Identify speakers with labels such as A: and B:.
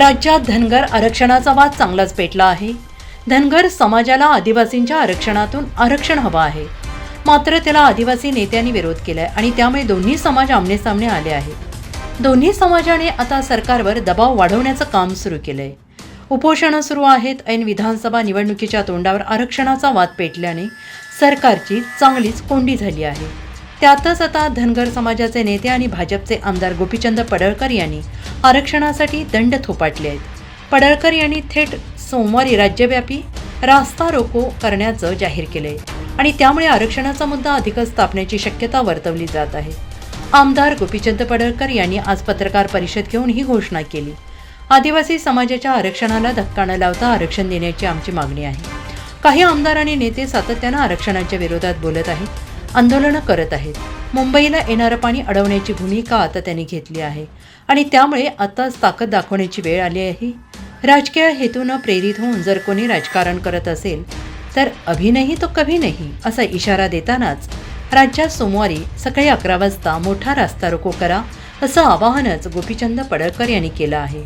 A: राज्यात धनगर आरक्षणाचा वाद चांगलाच पेटला आहे. धनगर समाजाला आदिवासींच्या आरक्षणातून आरक्षण हवं आहे. मात्र त्याला आदिवासी नेत्यांनी विरोध केलाय आणि त्यामुळे दोन्ही समाज आमनेसामने आले आहेत. दोन्ही समाजाने आता सरकारवर दबाव वाढवण्याचं काम सुरू केलंय. उपोषणं सुरू आहेत. ऐन विधानसभा निवडणुकीच्या तोंडावर आरक्षणाचा वाद पेटल्याने सरकारची चांगलीच कोंडी झाली आहे. त्यातच आता धनगर समाजाचे नेते आणि भाजपचे आमदार गोपीचंद पडळकर यांनी आरक्षणासाठी दंड थोपाटले आहेत. पडळकर यांनी थेट सोमवारी राज्यव्यापी रास्ता रोको करण्याचं जाहीर केलंय आणि त्यामुळे आरक्षणाचा मुद्दा अधिकच तापण्याची शक्यता वर्तवली जात आहे. आमदार गोपीचंद पडळकर यांनी आज पत्रकार परिषद घेऊन ही घोषणा केली. आदिवासी समाजाच्या आरक्षणाला धक्का न लावता आरक्षण देण्याची आमची मागणी आहे. काही आमदार आणि नेते सातत्यानं आरक्षणाच्या विरोधात बोलत आहेत आंदोलनं करत आहेत. मुंबईला येणारं पाणी अडवण्याची भूमिका आता त्यांनी घेतली आहे. आणि त्यामुळे आताच ताकद दाखवण्याची वेळ आली आहे. राजकीय हेतूनं प्रेरित होऊन जर कोणी राजकारण करत असेल तर अभि नाही तो कभी नाही असा इशारा देतानाच राज्यात सोमवारी सकाळी अकरा वाजता मोठा रास्ता रोको करा असं आवाहनच गोपीचंद पडळकर यांनी केलं आहे.